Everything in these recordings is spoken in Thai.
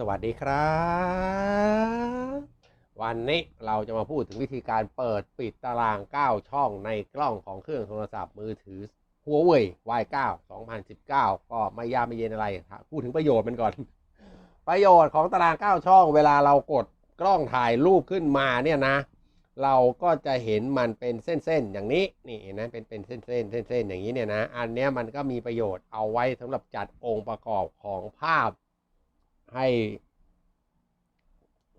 สวัสดีครับ วันนี้เราจะมาพูดถึงวิธีการเปิดปิดตาราง 9 ช่องในกล้องของเครื่องโทรศัพท์มือถือ Huawei Y9 2019 ก็ไม่ยากไม่เย็นอะไร พูดถึงประโยชน์มันก่อน ประโยชน์ของตาราง 9 ช่อง เวลาเรากดกล้องถ่ายรูปขึ้นมาเนี่ยนะ เราก็จะเห็นมันเป็นเส้นๆ อย่างนี้นี่นะเป็นเป็นเส้นๆเส้นๆอย่างนี้เนี่ยนะ อันเนี้ยมันก็มีประโยชน์เอาไว้สำหรับจัดองค์ประกอบของภาพ ให้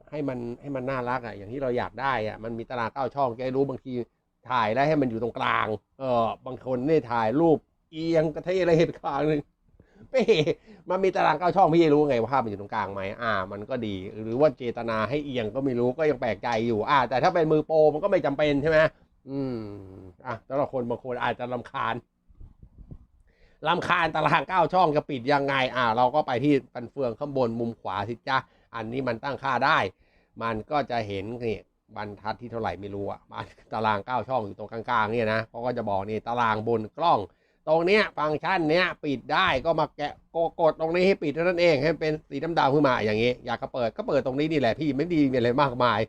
ให้มันให้มันน่ารักอะ อย่างที่เราอยากได้อะมันมีตารางเก้าช่องแกรู้บางทีถ่ายแล้วให้มันอยู่ตรงกลาง เออบางคนนี่ถ่ายรูป เอียงกระเทยอะไรเหตุกลางหนึ่งเป้มันมีตารางเก้าช่องพี่รู้ไงว่าภาพมันอยู่ตรงกลางไหมอ่า มันก็ดี หรือว่าเจตนาให้เอียงก็ไม่รู้ก็ยังแปลกใจอยู่ อ่า แต่ถ้าเป็นมือโปรมันก็ไม่จำเป็นใช่ไหมอืม อะสำหรับคนบางคนอาจจะลำคาญ ลำคาญตารางเก้าช่องจะปิดยังไงอ่าเราก็ไปที่ปันเฟืองข้างบนมุมขวาสิจ้าอันนี้มันตั้งค่าได้ มันก็จะเห็นนี่บรรทัดที่เท่าไหร่ไม่รู้อะมันตารางเก้าช่องอยู่ตรงกลางๆเนี่ยนะเขาก็จะบอกนี่ตารางบนกล้อง ตรงเนี้ยฟังก์ชันเนี้ยปิดได้ก็มาแกะกดตรงนี้ให้ปิดเท่านั้นเองให้เป็นสีดำๆขึ้นมาอย่างนี้ อยากจะเปิดก็เปิดตรงนี้นี่แหละพี่ไม่ดีมีอะไรมากมาย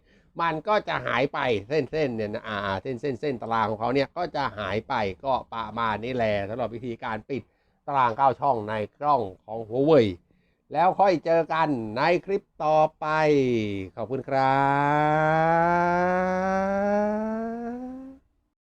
มันก็จะหายไปเส้นเส้นๆเนี่ยอ่าเส้นเส้นเส้นตารางของเขาเนี่ยก็จะหายไปก็ประมาณนี้แหละสำหรับวิธีการปิดตารางเก้าช่องในกล้องของ Huawei แล้วค่อยเจอกันในคลิปต่อไป ขอบคุณครับ